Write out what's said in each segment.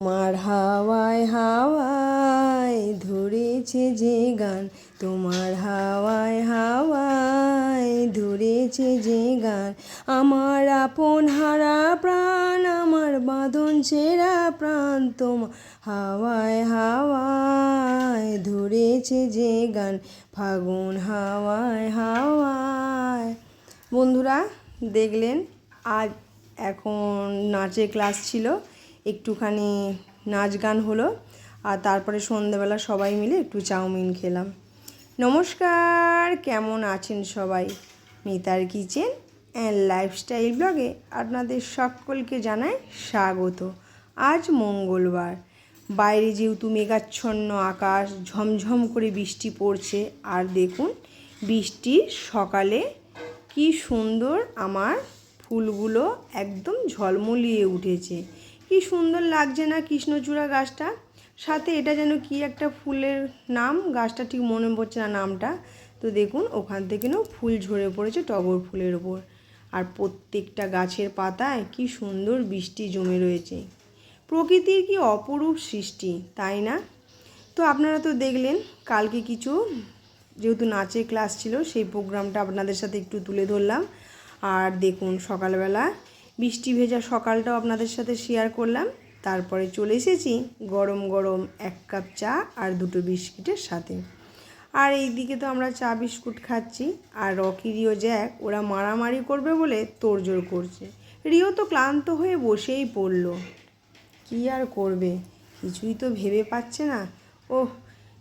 তোমার হাওয়ায় হাওয়ায় ধরেছে যে গান, তোমার হাওয়ায় হাওয়ায় ধরেছে যে গান। আমার আপন হারা প্রাণ, আমার বাঁধন ছেঁড়া প্রাণ, তোমার হাওয়ায় হাওয়ায় ধরেছে যে গান, ফাগুন হাওয়ায় হাওয়ায়। বন্ধুরা, দেখলেন, আজ এখন নাচের ক্লাস ছিল। একটুখানি নাচ গান হলো আর তারপরে সন্ধ্যেবেলা সবাই মিলে একটু চাউমিন খেলাম। নমস্কার, কেমন আছেন সবাই? মিতার কিচেন অ্যান্ড লাইফস্টাইল ব্লগে আপনাদের সকলকে জানায় স্বাগত। আজ মঙ্গলবার। বাইরে যেহেতু মেঘাচ্ছন্ন আকাশ, ঝমঝম করে বৃষ্টি পড়ছে আর দেখুন বৃষ্টির সকালে কি সুন্দর আমার ফুলগুলো একদম ঝলমলিয়ে উঠেছে। কি সুন্দর লাগছে না কৃষ্ণচূড়া গাছটা? সাথে এটা যেন কি একটা ফুলের নাম? গাছটা ঠিক মনে পড়ছে না নামটা। তো দেখুন, ওখান থেকে না ফুল ঝরে পড়েছে টগর ফুলের ওপর আর প্রত্যেকটা গাছের পাতায় কি সুন্দর বৃষ্টি জমে রয়েছে। প্রকৃতির কি অপরূপ সৃষ্টি, তাই না? তো আপনারা তো দেখলেন, কালকে কিছু যেহেতু নাচের ক্লাস ছিল, সেই প্রোগ্রামটা আপনাদের সাথে একটু তুলে ধরলাম। আর দেখুন, সকালবেলা বৃষ্টি ভেজা সকালটাও আপনাদের সাথে শেয়ার করলাম। তারপরে চলে এসেছি গরম গরম এক কাপ চা আর দুটো বিস্কিটের সাথে। আর এই দিকে তো আমরা চা বিস্কুট খাচ্ছি আর রকি, রিও জ্যাক, ওরা মারামারি করবে বলে তোড়জোড় করছে। রিও তো ক্লান্ত হয়ে বসেই পড়ল। কী আর করবে? কিছুই তো ভেবে পাচ্ছে না। ওহ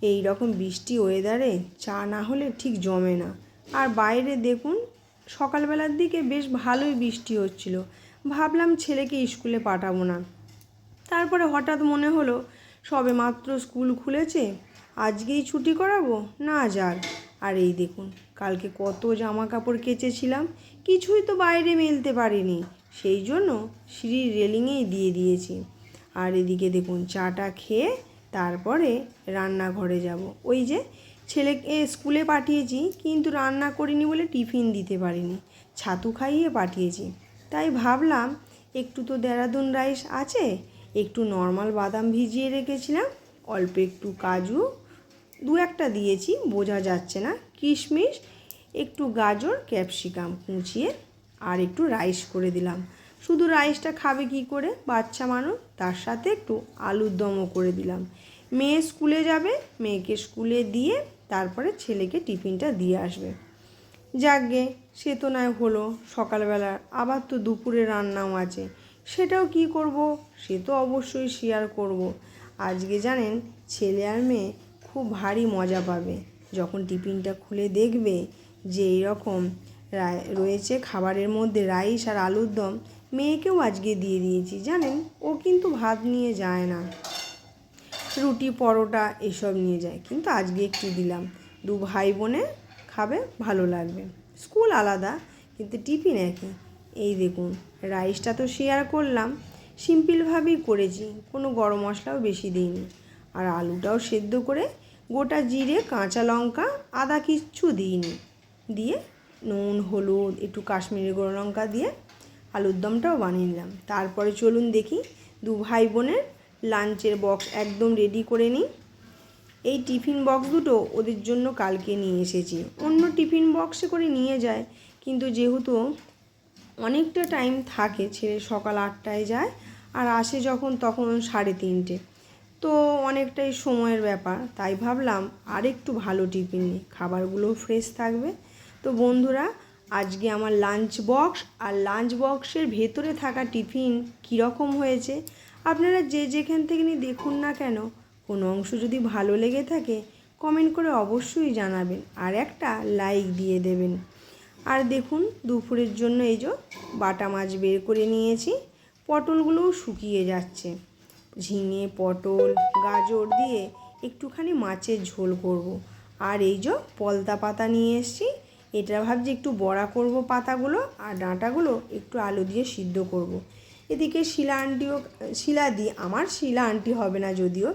এই রকম বৃষ্টি ওয়েদারে চা না হলে ঠিক জমে না। আর বাইরে দেখুন, সকালবেলার দিকে বেশ ভালোই বৃষ্টি হচ্ছিল। ভাবলাম ছেলেকে স্কুলে পাঠাবো না। তারপরে হঠাৎ মনে হলো, সবে মাত্র স্কুল খুলেছে, আজকেই ছুটি করাবো? না যাক আর এই দেখুন, কালকে কত জামা কাপড় কেচেছিলাম, কিছুই তো বাইরে মেলতে পারিনি। সেই জন্য সিঁড়ির রেলিংয়েই দিয়ে দিয়েছি। আর এদিকে দেখুন, চাটা খেয়ে তারপরে রান্নাঘরে যাব। ওই যে ছেলেকে স্কুলে পাঠিয়েছি, কিন্তু রান্না করিনি বলে টিফিন দিতে পারিনি। ছাতু খাইয়ে পাঠিয়েছি। তাই ভাবলাম, একটু তো দেরাদুন রাইস আছে, একটু নর্মাল বাদাম ভিজিয়ে রেখেছিলাম, অল্প একটু কাজু, দু একটা দিয়েছি, বোঝা যাচ্ছে না, কিশমিশ, একটু গাজর, ক্যাপসিকাম কুচিয়ে, আর একটু রাইস করে দিলাম। শুধু রাইসটা খাবে কি করে, বাচ্চা মানুষ, তার সাথে একটু আলুর দমও করে দিলাম। মেয়ে স্কুলে যাবে, মেয়েকে স্কুলে দিয়ে, তারপরে ছেলেকে টিফিনটা দিয়ে আসবে। যাকগে, সে তো নয় হলো সকালবেলার, আবার তো দুপুরে রান্নাও আছে। সেটাও কি করব? সে তো অবশ্যই শেয়ার করব। আজকে জানেন, ছেলে আর মেয়ে খুব ভারী মজা পাবে। যখন টিফিনটা খুলে দেখবে যে এইরকম রয়েছে খাবারের মধ্যে রাইস আর আলুর দম, মেয়েকেও আজকে দিয়ে দিয়েছি। জানেন, ও কিন্তু ভাত নিয়ে যায় না। রুটি, পরোটা, এসব নিয়ে যায়। কিন্তু আজকে একটু দিলাম। দু ভাই বোনে খাবে, ভালো লাগবে। স্কুল আলাদা, কিন্তু টিফিন একই। এই দেখুন, রাইসটা তো শেয়ার করলাম। সিম্পলভাবেই করেছি, কোনো গরম মশলাও বেশি দিইনি। আর আলুটাও সেদ্ধ করে গোটা জিরে, কাঁচা লঙ্কা, আদা কিচ্ছু দিইনি। দিয়ে নুন, হলুদ, একটু কাশ্মীরি গুঁড়ো লঙ্কা দিয়ে আলুর দমটাও বানিয়ে নিলাম। তারপরে চলুন দেখি, দু ভাই বোনের লাঞ্চের বক্স একদম রেডি করে নিই। এই টিফিন বক্স দুটো ওদের জন্য কালকে নিয়ে এসেছি। অন্য টিফিন বক্সে করে নিয়ে যায়, কিন্তু যেহেতু অনেকটা টাইম থাকে, ছেলে সকাল আটটায় যায় আর আসে যখন তখন সাড়ে তিনটে। তো অনেকটাই সময়ের ব্যাপার, তাই ভাবলাম আর একটু ভালো টিফিন নিই। খাবারগুলো ফ্রেশ থাকবে। তো বন্ধুরা, আজকে আমার লাঞ্চ বক্স আর লাঞ্চ বক্সের ভেতরে থাকা টিফিন কীরকম হয়েছে, আপনারা যে যেখান থেকে নিয়ে দেখুন না কেন কোনো অংশ যদি ভালো লেগে থাকে কমেন্ট করে অবশ্যই জানাবেন আর একটা লাইক দিয়ে দেবেন আর দেখুন, দুপুরের জন্য এই যে বাটা মাছ বের করে নিয়েছি, পটলগুলোও শুকিয়ে যাচ্ছে ঝিঙে, পটল, গাজর দিয়ে একটুখানি মাছের ঝোল করব। আর এই যে পলতা পাতা নিয়ে এসছি, এটা ভাবছি একটু বড়া করব পাতাগুলো আর ডাঁটাগুলো একটু আলু দিয়ে সিদ্ধ করব। এদিকে শিলা আন্টিও, শিলা দিয়ে আমার শিলা আন্টি হবে না যদিও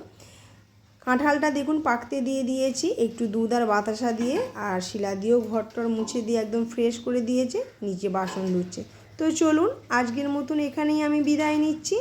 কাঁঠালটা দেখুন পাকতে দিয়ে দিয়েছি, একটু দুধ আর বাতাসা দিয়ে, আর শিলা দিয়েও ঘরটর মুছে দিয়ে একদম ফ্রেশ করে দিয়েছে, নিচে বাসন ধুচ্ছে। তো চলুন, আজকের মতন এখানেই আমি বিদায় নিচ্ছি।